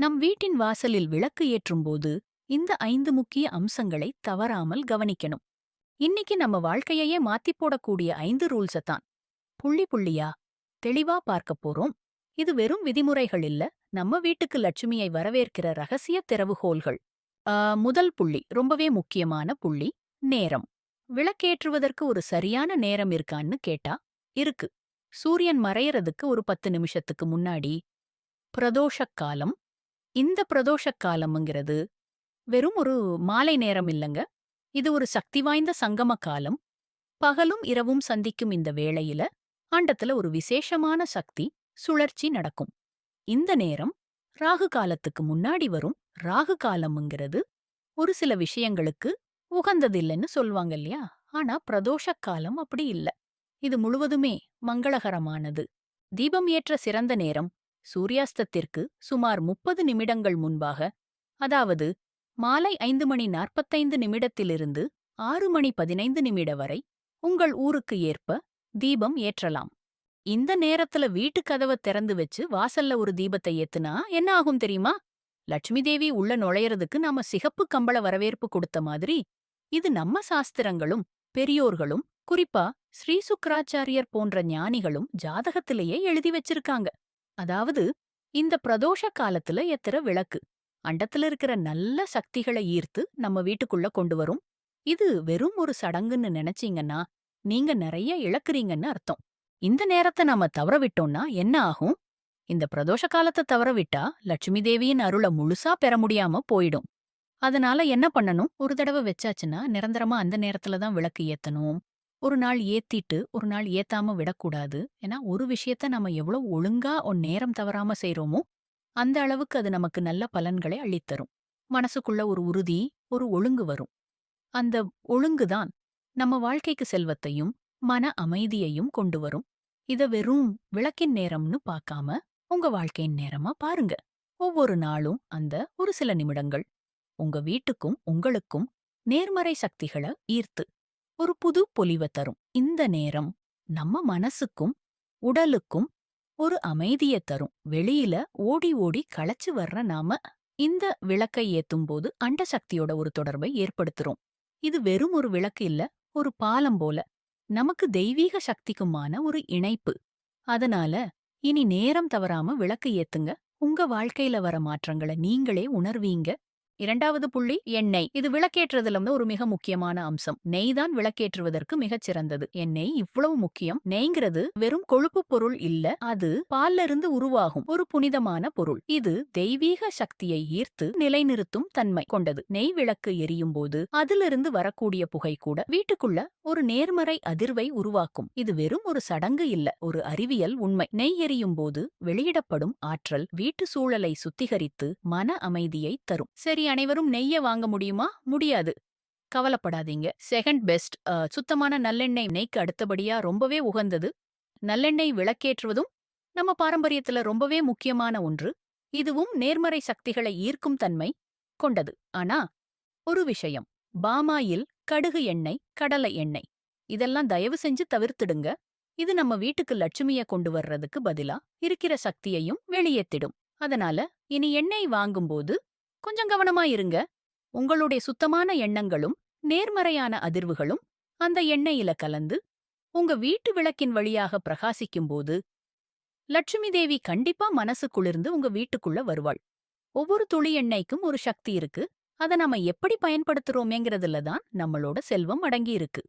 நம் வீட்டின் வாசலில் விளக்கு ஏற்றும்போது இந்த ஐந்து முக்கிய அம்சங்களை தவறாமல் கவனிக்கணும். இன்னைக்கு நம்ம வாழ்க்கையையே மாத்திப் போடக்கூடிய ஐந்து ரூல்ஸ தான். புள்ளி புள்ளியா? தெளிவா பார்க்கப் போறோம். இது வெறும் விதிமுறைகள் இல்ல நம்ம வீட்டுக்கு லட்சுமியை வரவேற்கிற ரகசிய திறவுகோள்கள். முதல் புள்ளி ரொம்பவே முக்கியமான புள்ளி நேரம். விளக்கேற்றுவதற்கு ஒரு சரியான நேரம் இருக்கான்னு கேட்டா இருக்கு. சூரியன் மறையறதுக்கு ஒரு பத்து நிமிஷத்துக்கு முன்னாடி பிரதோஷக் காலம் இந்த பிரதோஷக் காலம்ங்கிறது வெறும் ஒரு மாலை நேரம் இல்லங்க. இது ஒரு சக்தி வாய்ந்த சங்கம காலம். பகலும் இரவும் சந்திக்கும் இந்த வேளையில அண்டத்துல ஒரு விசேஷமான சக்தி சுழற்சி நடக்கும். இந்த நேரம் ராகு காலத்துக்கு முன்னாடி வரும் ராகு காலம்ங்கிறது ஒரு சில விஷயங்களுக்கு உகந்ததில்லைன்னு சொல்வாங்க இல்லையா? ஆனா பிரதோஷக் காலம் அப்படி இல்ல. இது முழுவதுமே மங்களகரமானது. தீபம் ஏற்ற சிறந்த நேரம் சூரியாஸ்தத்திற்கு சுமார் முப்பது நிமிடங்கள் முன்பாக அதாவது மாலை ஐந்து மணி நாற்பத்தைந்து நிமிடத்திலிருந்து ஆறு மணி பதினைந்து நிமிட வரை உங்கள் ஊருக்கு ஏற்ப தீபம் ஏற்றலாம். இந்த நேரத்துல வீட்டு கதவை திறந்து வச்சு வாசல்ல ஒரு தீபத்தை ஏத்துனா என்ன ஆகும் தெரியுமா? லட்சுமி தேவி உள்ள நுழையறதுக்கு நாம சிகப்பு கம்பள வரவேற்பு கொடுத்த மாதிரி இது நம்ம சாஸ்திரங்களும் பெரியோர்களும் குறிப்பா ஸ்ரீ சுக்கராச்சாரியர் போன்ற ஞானிகளும் ஜாதகத்திலேயே எழுதி வச்சிருக்காங்க. அதாவது இந்த பிரதோஷ காலத்துல எத்திர விளக்கு. அண்டத்துல இருக்கிற நல்ல சக்திகளை ஈர்த்து நம்ம வீட்டுக்குள்ள கொண்டு வரும். இது வெறும் ஒரு சடங்குன்னு நினைச்சீங்கன்னா நீங்க நிறைய இழக்குறீங்கன்னு அர்த்தம். இந்த நேரத்தை நாம தவற விட்டோம்னா என்ன ஆகும்? இந்த பிரதோஷ காலத்தை தவற விட்டா லட்சுமி தேவியின் அருளை முழுசா பெற முடியாம போயிடும். அதனால என்ன பண்ணணும்? ஒரு தடவை வச்சாச்சுன்னா நிரந்தரமா அந்த நேரத்துல தான் விளக்கு ஏத்தணும். ஒரு நாள் ஏத்திட்டு ஒரு நாள் ஏத்தாம விடக்கூடாது. ஏன்னா ஒரு விஷயத்த நம்ம எவ்வளவு ஒழுங்கா ஒரு நேரம் தவறாம செய்றோமோ அந்த அளவுக்கு அது நமக்கு நல்ல பலன்களை அள்ளித்தரும். மனசுக்குள்ள ஒரு உறுதி ஒரு ஒழுங்கு வரும். அந்த ஒழுங்குதான் நம்ம வாழ்க்கைக்கு செல்வத்தையும் மன அமைதியையும் கொண்டு வரும். இத வெறும் விளக்கின் நேரம்னு பார்க்காம உங்க வாழ்க்கையின் நேரமா பாருங்க. ஒவ்வொரு நாளும் அந்த ஒரு சில நிமிடங்கள் உங்க வீட்டுக்கும் உங்களுக்கும் நேர்மறை சக்திகளை ஈர்த்து. ஒரு புது பொலிவ தரும். இந்த நேரம் நம்ம மனசுக்கும் உடலுக்கும் ஒரு அமைதிய தரும். வெளியில ஓடி ஓடி களைச்சு வர்ற நாம இந்த விளக்கை ஏத்தும்போது அண்ட சக்தியோட ஒரு தொடர்பை ஏற்படுத்துறோம். இது வெறும் ஒரு விளக்கு இல்ல ஒரு பாலம் போல. நமக்கு தெய்வீக சக்திக்குமான ஒரு இணைப்பு. அதனால இனி நேரம் தவறாம விளக்கு ஏத்துங்க. உங்க வாழ்க்கையில வர மாற்றங்களை நீங்களே உணர்வீங்க. இரண்டாவது புள்ளி எண்ணெய். இது விளக்கேற்றதுல இருந்து ஒரு மிக முக்கியமான அம்சம். நெய் தான் விளக்கேற்றுவதற்கு மிகச் சிறந்தது. எண்ணெய் இவ்வளவு முக்கியம். நெய்ங்கிறது வெறும் கொழுப்பு பொருள் இல்ல அது பால்ல இருந்து உருவாகும் ஒரு புனிதமான பொருள். இது தெய்வீக சக்தியை ஈர்த்து நிலைநிறுத்தும் தன்மை கொண்டது. நெய் விளக்கு எரியும் போது அதிலிருந்து வரக்கூடிய புகை கூட வீட்டுக்குள்ள ஒரு நேர்மறை அதிர்வை உருவாக்கும். இது வெறும் ஒரு சடங்கு இல்ல ஒரு அறிவியல் உண்மை. நெய் எரியும் போது வெளியிடப்படும் ஆற்றல் வீட்டு சூழலை சுத்திகரித்து மன அமைதியை தரும். சரியா? அனைவரும் நெய்ய வாங்க முடியுமா? முடியாது. கவலைப்படாதீங்க. செகண்ட் பெஸ்ட் சுத்தமான நல்லெண்ணெய் நெய்க்கு அடுத்தபடியா ரொம்பவே உகந்தது. நல்லெண்ணெய் விளக்கேற்றுவதும் நம்ம பாரம்பரியத்துல ரொம்பவே முக்கியமான ஒன்று. இதுவும் நேர்மறை சக்திகளை ஈர்க்கும் தன்மை கொண்டது. ஆனா ஒரு விஷயம். பாமாயில் கடுகு எண்ணெய் கடலை எண்ணெய். இதெல்லாம் தயவு செஞ்சு தவிர்த்துடுங்க. இது நம்ம வீட்டுக்கு லட்சுமிய கொண்டு வர்றதுக்கு பதிலா இருக்கிற சக்தியையும் வெளியேத்திடும். அதனால இனி எண்ணெய் வாங்கும்போது கொஞ்சம் கவனமா இருங்க. உங்களுடைய சுத்தமான எண்ணங்களும் நேர்மறையான அதிர்வுகளும் அந்த எண்ணெயில கலந்து உங்க வீட்டு விளக்கின் வழியாக பிரகாசிக்கும்போது லட்சுமி தேவி கண்டிப்பா மனசு குளிர்ந்து உங்க வீட்டுக்குள்ள வருவாள். ஒவ்வொரு துளி எண்ணெய்க்கும் ஒரு சக்தி இருக்கு. அதை நாம எப்படி பயன்படுத்துறோமேங்கிறதுல தான் நம்மளோட செல்வம் அடங்கி இருக்கு.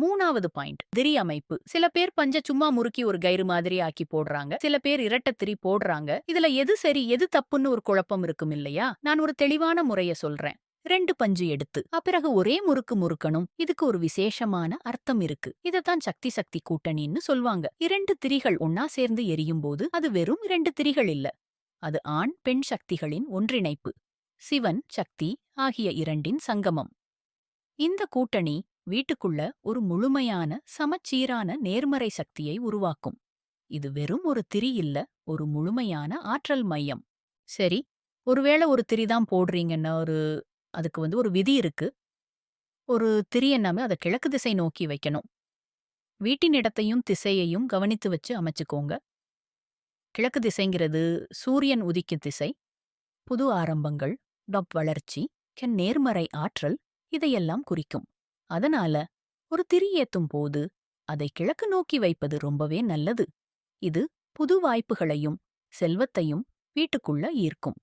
மூணாவது பாயிண்ட் திரி அமைப்பு. சில பேர் பஞ்ச சும்மா முறுக்கி ஒரு கயிறு மாதிரி ஆக்கி போடுறாங்க. சில பேர் இரட்ட திரி போடுறாங்க. இதுல எது சரி எது தப்புன்னு ஒரு குழப்பம் இருக்கும் இல்லையா? நான் ஒரு தெளிவான முறைய சொல்றேன். ரெண்டு பஞ்சு எடுத்து அப்பிறகு ஒரே முறுக்கு முறுக்கணும். இதுக்கு ஒரு விசேஷமான அர்த்தம் இருக்கு. இதத்தான் சக்தி சக்தி கூட்டணின்னு சொல்வாங்க. இரண்டு திரிகள் ஒன்னா சேர்ந்து எரியும் போது அது வெறும் இரண்டு திரிகள் இல்ல. அது ஆண் பெண் சக்திகளின் ஒன்றிணைப்பு. சிவன் சக்தி ஆகிய இரண்டின் சங்கமம். இந்த கூட்டணி வீட்டுக்குள்ள ஒரு முழுமையான சமச்சீரான நேர்மறை சக்தியை உருவாக்கும். இது வெறும் ஒரு திரி இல்ல ஒரு முழுமையான ஆற்றல் மையம். சரி ஒருவேளை ஒரு திரி தான் போடுறீங்கன்னா ஒரு அதுக்கு வந்து ஒரு விதி இருக்கு. ஒரு திரி என்னாம அதை கிழக்கு திசை நோக்கி வைக்கணும். வீட்டின் இடத்தையும் திசையையும் கவனித்து வச்சு அமைச்சுக்கோங்க. கிழக்கு திசைங்கிறது சூரியன் உதிக்கும் திசை. புது ஆரம்பங்கள் டப் வளர்ச்சி கென் நேர்மறை ஆற்றல் இதையெல்லாம் குறிக்கும். அதனால ஒரு திரி ஏத்தும் போது அதை கிழக்கு நோக்கி வைப்பது ரொம்பவே நல்லது. இது புது வாய்ப்புகளையும் செல்வத்தையும் வீட்டுக்குள்ள ஈர்க்கும்.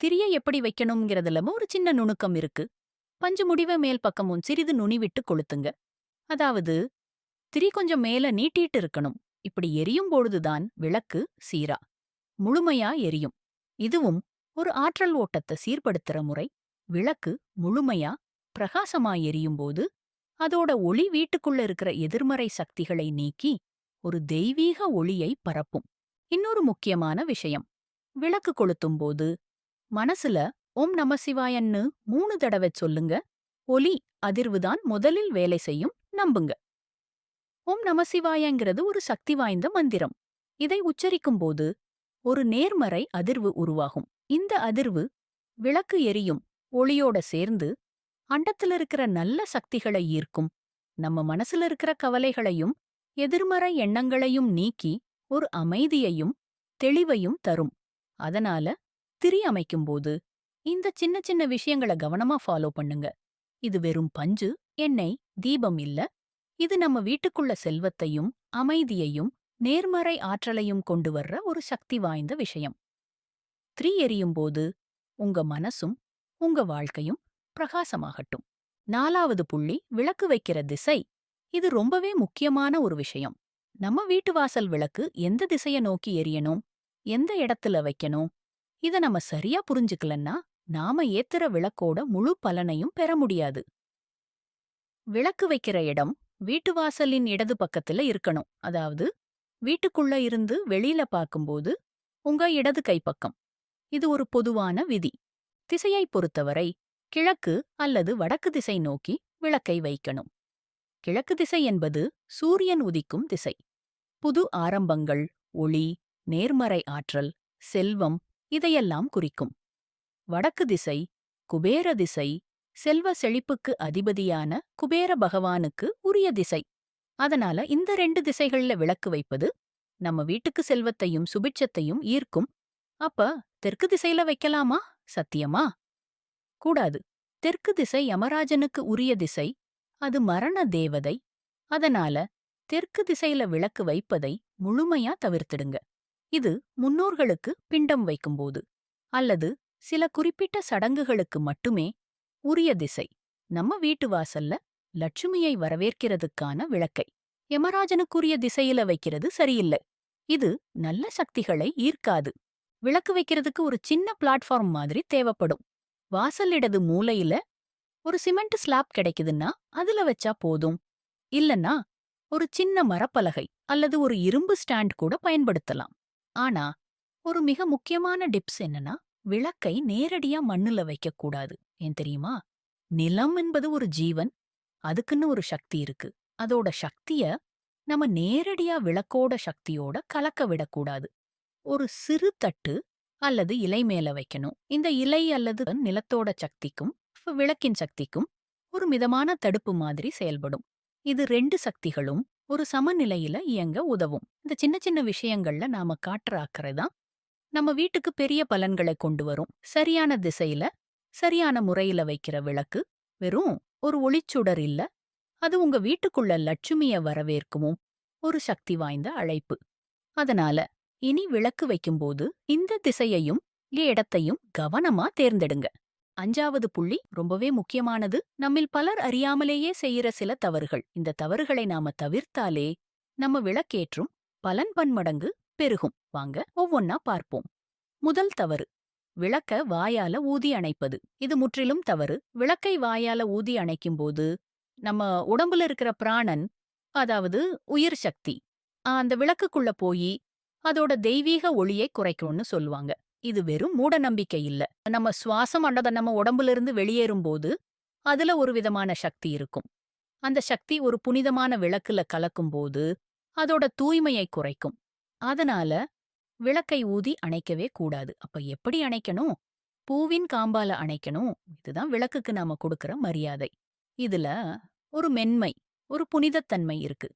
திரிய எப்படி வைக்கணுங்கிறதுலம ஒரு சின்ன நுணுக்கம் இருக்கு. பஞ்சு முடிவ மேல் பக்கமும் சிறிது நுனிவிட்டு கொளுத்துங்க. அதாவது திரி கொஞ்சம் மேல நீட்டிட்டு இருக்கணும். இப்படி எரியும் பொழுதுதான் விளக்கு சீரா. முழுமையா எரியும். இதுவும் ஒரு ஆற்றல் ஓட்டத்தை சீர்படுத்துற முறை. விளக்கு முழுமையா பிரகாசமா எரியும்போது அதோட ஒளி வீட்டுக்குள்ள இருக்கிற எதிர்மறை சக்திகளை நீக்கி ஒரு தெய்வீக ஒளியை பரப்பும். இன்னொரு முக்கியமான விஷயம். விளக்கு கொளுத்தும் போது மனசுல ஓம் நமசிவாயன்னு மூணு தடவை சொல்லுங்க. ஒலி அதிர்வுதான் முதலில் வேலை செய்யும் நம்புங்க. ஓம் நமசிவாயங்கிறது ஒரு சக்தி வாய்ந்த மந்திரம். இதை உச்சரிக்கும்போது ஒரு நேர்மறை அதிர்வு உருவாகும். இந்த அதிர்வு விளக்கு எரியும் ஒளியோட சேர்ந்து அண்டத்துல இருக்கிற நல்ல சக்திகளை ஈர்க்கும். நம்ம மனசுல இருக்கிற கவலைகளையும் எதிர்மறை எண்ணங்களையும் நீக்கி ஒரு அமைதியையும் தெளிவையும் தரும். அதனால திரி அமைக்கும்போது இந்த சின்ன சின்ன விஷயங்கள கவனமா ஃபாலோ பண்ணுங்க. இது வெறும் பஞ்சு எண்ணெய் தீபம் இல்ல. இது நம்ம வீட்டுக்குள்ள செல்வத்தையும் அமைதியையும் நேர்மறை ஆற்றலையும் கொண்டு வர்ற ஒரு சக்தி வாய்ந்த விஷயம். த்ரீ எரியும்போது உங்க மனசும் உங்க வாழ்க்கையும் பிரகாசமாகட்டும். நாலாவது புள்ளி விளக்கு வைக்கிற திசை. இது ரொம்பவே முக்கியமான ஒரு விஷயம். நம்ம வீட்டு வாசல் விளக்கு எந்த திசைய நோக்கி எரியணும் எந்த இடத்துல வைக்கணும்? இத நம்ம சரியா புரிஞ்சுக்கலன்னா நாம ஏத்துற விளக்கோட முழு பலனையும் பெற முடியாது. விளக்கு வைக்கிற இடம் வீட்டு வாசலின் இடது பக்கத்துல இருக்கணும். அதாவது வீட்டுக்குள்ள இருந்து வெளியில பார்க்கும்போது உங்க இடது கைப்பக்கம். இது ஒரு பொதுவான விதி. திசையை பொறுத்தவரை கிழக்கு அல்லது வடக்கு திசை நோக்கி விளக்கை வைக்கணும். கிழக்கு திசை என்பது சூரியன் உதிக்கும் திசை. புது ஆரம்பங்கள் ஒளி நேர்மறை ஆற்றல் செல்வம் இதையெல்லாம் குறிக்கும். வடக்கு திசை குபேர திசை செல்வ செழிப்புக்கு அதிபதியான குபேர பகவானுக்கு உரிய திசை. அதனால இந்த ரெண்டு திசைகள்ல விளக்கு வைப்பது நம்ம வீட்டுக்கு செல்வத்தையும் சுபிட்சத்தையும் ஈர்க்கும். அப்ப தெற்கு திசையில வைக்கலாமா? சத்தியமா? கூடாது. தெற்கு திசை யமராஜனுக்கு உரிய திசை அது மரண தேவதை. அதனால தெற்கு திசையில விளக்கு வைப்பதை முழுமையா தவிர்த்திடுங்க. இது முன்னோர்களுக்கு பிண்டம் வைக்கும்போது அல்லது சில குறிப்பிட்ட சடங்குகளுக்கு மட்டுமே உரிய திசை. நம்ம வீட்டு வாசல்ல லட்சுமியை வரவேற்கிறதுக்கான விளக்கை. யமராஜனுக்குரிய திசையில வைக்கிறது சரியில்லை. இது நல்ல சக்திகளை ஈர்க்காது. விளக்கு வைக்கிறதுக்கு ஒரு சின்ன பிளாட்ஃபார்ம் மாதிரி தேவைப்படும். வாசல் இடது மூலையில ஒரு சிமெண்ட் ஸ்லாப் கிடைக்குதுன்னா அதுல வச்சா போதும். இல்லன்னா ஒரு சின்ன மரப்பலகை அல்லது ஒரு இரும்பு ஸ்டாண்ட் கூட பயன்படுத்தலாம். ஆனா ஒரு மிக முக்கியமான டிப்ஸ் என்னன்னா விளக்கை நேரடியா மண்ணுல வைக்கக்கூடாது. ஏன் தெரியுமா? நிலம் என்பது ஒரு ஜீவன் அதுக்குன்னு ஒரு சக்தி இருக்கு. அதோட சக்திய நம்ம நேரடியா விளக்கோட சக்தியோட கலக்க விடக்கூடாது. ஒரு சிறு தட்டு அல்லது இலை மேல வைக்கணும். இந்த இலை அல்லது நிலத்தோட சக்திக்கும் விளக்கின் சக்திக்கும் ஒரு மிதமான தடுப்பு மாதிரி செயல்படும். இது ரெண்டு சக்திகளும் ஒரு சமநிலையில இயங்க உதவும். இந்த சின்ன சின்ன விஷயங்கள்ல நாம காட்டுற அக்கறை தான் நம்ம வீட்டுக்கு பெரிய பலன்களை கொண்டு வரும். சரியான திசையில சரியான முறையில வைக்கிற விளக்கு வெறும் ஒரு ஒளிச்சுடர் இல்ல. அது உங்க வீட்டுக்குள்ள லட்சுமிய வரவேற்குமோ? ஒரு சக்தி வாய்ந்த அழைப்பு. அதனால இனி விளக்கு வைக்கும்போது இந்த திசையையும் இடத்தையும் கவனமா தேர்ந்தெடுங்க. அஞ்சாவது புள்ளி ரொம்பவே முக்கியமானது. நம்மில் பலர் அறியாமலேயே செய்யற சில தவறுகள். இந்த தவறுகளை நாம தவிர்த்தாலே நம்ம விளக்கேற்றும் பலன் பன்மடங்கு பெருகும். வாங்க ஒவ்வொன்னா பார்ப்போம். முதல் தவறு விளக்க வாயால ஊதி அணைப்பது. இது முற்றிலும் தவறு. விளக்கை வாயால ஊதி அணைக்கும்போது நம்ம உடம்புல இருக்கிற பிராணன் அதாவது உயிர் சக்தி அந்த விளக்குக்குள்ள போய் அதோட தெய்வீக ஒளியை குறைக்கும்னு சொல்லுவாங்க. இது வெறும் மூட நம்பிக்கை இல்ல. நம்ம சுவாசம் அண்டத நம்ம உடம்புல இருந்து வெளியேறும் போது அதுல ஒரு விதமான சக்தி இருக்கும். அந்த சக்தி ஒரு புனிதமான விளக்குல கலக்கும் போது அதோட தூய்மையை குறைக்கும். அதனால விளக்கை ஊதி அணைக்கவே கூடாது. அப்ப எப்படி அணைக்கணும்? பூவின் காம்பால அணைக்கணும். இதுதான் விளக்குக்கு நாம கொடுக்கற மரியாதை. இதுல ஒரு மென்மை ஒரு புனிதத்தன்மை இருக்கு.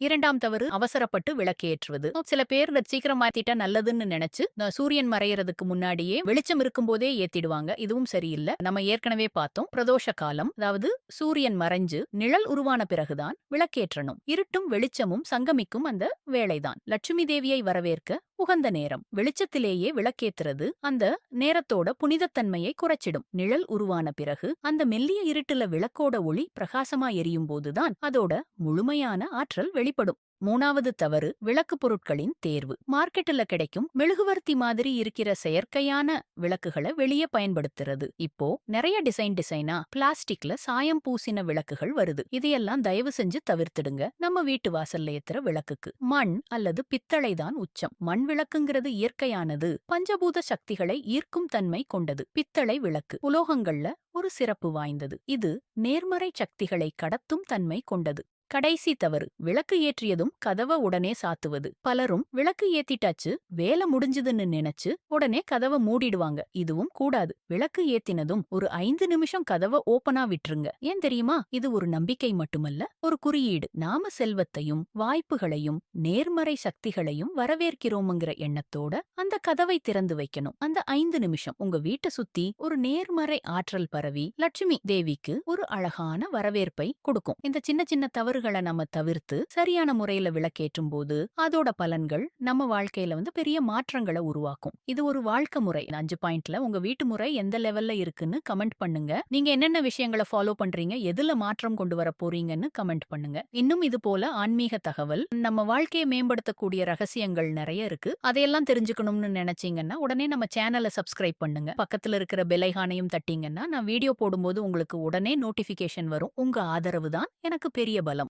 இரண்டாம் தவறு அவசரப்பட்டு விளக்கேற்றுவது. சில பேர் சீக்கிரம் மாத்திட்டா நல்லதுன்னு நினைச்சு நான் சூரியன் மறையறதுக்கு முன்னாடியே வெளிச்சம் இருக்கும்போதே ஏத்திடுவாங்க. இதுவும் சரியில்லை. நம்ம ஏற்கனவே பார்த்தோம். பிரதோஷ காலம் அதாவது சூரியன் மறைஞ்சு நிழல் உருவான பிறகுதான் விளக்கேற்றணும். இருட்டும் வெளிச்சமும் சங்கமிக்கும் அந்த வேலைதான் லட்சுமி தேவியை வரவேற்க உகந்த நேரம். வெளிச்சத்திலேயே விளக்கேத்துறது அந்த நேரத்தோட புனிதத்தன்மையை குறைச்சிடும். நிழல் உருவான பிறகு அந்த மெல்லிய இருட்டுல விளக்கோட ஒளி பிரகாசமா எரியும் போதுதான் அதோட முழுமையான ஆற்றல் வெளிப்படும். மூணாவது தவறு விளக்கு பொருட்களின் தேர்வு. மார்க்கெட்டில் கிடைக்கும் மெழுகுவர்த்தி மாதிரி இருக்கிற செயற்கையான விளக்குகளை வெளியே பயன்படுத்துறது. இப்போ நிறைய டிசைன் டிசைனா பிளாஸ்டிக்ல சாயம் பூசின விளக்குகள் வருது. இதையெல்லாம் தயவு செஞ்சு தவிர்த்துடுங்க. நம்ம வீட்டு வாசல்ல ஏத்துற விளக்குக்கு. மண் அல்லது பித்தளை தான் உச்சம். மண் விளக்குங்கிறது இயற்கையானது. பஞ்சபூத சக்திகளை ஈர்க்கும் தன்மை கொண்டது. பித்தளை விளக்கு உலோகங்கள்ல ஒரு சிறப்பு வாய்ந்தது. இது நேர்மறை சக்திகளை கடத்தும் தன்மை கொண்டது. கடைசி தவறு. விளக்கு ஏற்றியதும் கதவ உடனே சாத்துவது. பலரும் விளக்கு ஏத்திட்டாச்சு வேலை முடிஞ்சதுன்னு நினைச்சு உடனே கதவ மூடிடுவாங்க. இதுவும் கூடாது. விளக்கு ஏத்தினதும் ஒரு ஐந்து நிமிஷம் கதவ ஓபனா விட்டுருங்க. ஏன் தெரியுமா? இது ஒரு நம்பிக்கை மட்டுமல்ல ஒரு குறியீடு. நாம செல்வத்தையும் வாய்ப்புகளையும் நேர்மறை சக்திகளையும் வரவேற்கிறோமுங்கிற எண்ணத்தோட அந்த கதவை திறந்து வைக்கணும். அந்த ஐந்து நிமிஷம் உங்க வீட்டை சுத்தி ஒரு நேர்மறை ஆற்றல் பரவி லட்சுமி தேவிக்கு ஒரு அழகான வரவேற்பை கொடுக்கும். இந்த சின்ன சின்ன தவறு தவறுகளை நம்ம தவிர்த்து சரியான முறையில விளக்கேற்றும் போது அதோட பலன்கள் நம்ம வாழ்க்கையில வந்து பெரிய மாற்றங்களை உருவாக்கும். இது ஒரு வாழ்க்கை முறை. அஞ்சு பாயிண்ட்ல உங்க வீட்டு முறை எந்த லெவல்ல இருக்குன்னு கமெண்ட் பண்ணுங்க. நீங்க என்னென்ன விஷயங்களை ஃபாலோ பண்றீங்க எதுல மாற்றம் கொண்டு வர போறீங்கன்னு கமெண்ட் பண்ணுங்க. இன்னும் இது போல ஆன்மீக தகவல் நம்ம வாழ்க்கையை மேம்படுத்தக்கூடிய ரகசியங்கள் நிறைய இருக்கு. அதையெல்லாம் தெரிஞ்சுக்கணும்னு நினைச்சீங்கன்னா உடனே நம்ம சேனலை சப்ஸ்கிரைப் பண்ணுங்க. பக்கத்துல இருக்கிற பெலைகானையும் தட்டிங்கன்னா நான் வீடியோ போடும்போது உங்களுக்கு உடனே நோட்டிபிகேஷன் வரும். உங்க ஆதரவு தான் எனக்கு பெரிய பலம்.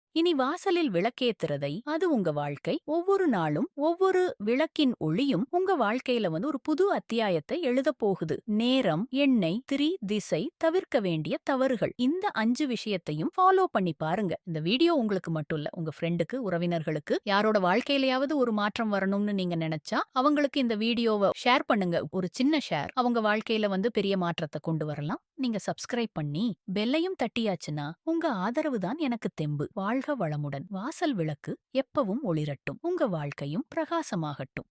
இனி வாசலில் விளக்கேத்துறதை அது உங்க வாழ்க்கை. ஒவ்வொரு நாளும் ஒவ்வொரு விளக்கின் ஒளியும் உங்க வாழ்க்கையில வந்து ஒரு புது அத்தியாயத்தை எழுத போகுது. நேரம் எண்ணெய் திரி திசை தவிர்க்க வேண்டிய தவறுகள். இந்த அஞ்சு விஷயத்தையும் ஃபாலோ பண்ணி பாருங்க. இந்த வீடியோ உங்களுக்கு மட்டும் இல்ல உங்க ஃப்ரெண்டுக்கு உறவினர்களுக்கு யாரோட வாழ்க்கையிலயாவது ஒரு மாற்றம் வரணும்னு நீங்க நினைச்சா அவங்களுக்கு இந்த வீடியோவை ஷேர் பண்ணுங்க. ஒரு சின்ன ஷேர் அவங்க வாழ்க்கையில வந்து பெரிய மாற்றத்தை கொண்டு வரலாம். நீங்க சப்ஸ்கிரைப் பண்ணி பெல்லையும் தட்டியாச்சுன்னா உங்க ஆதரவு தான் எனக்கு தெம்பு. வாழ் வாழ்க வளமுடன். வாசல் விளக்கு எப்பவும் ஒளிரட்டும். உங்க வாழ்க்கையும் பிரகாசமாகட்டும்.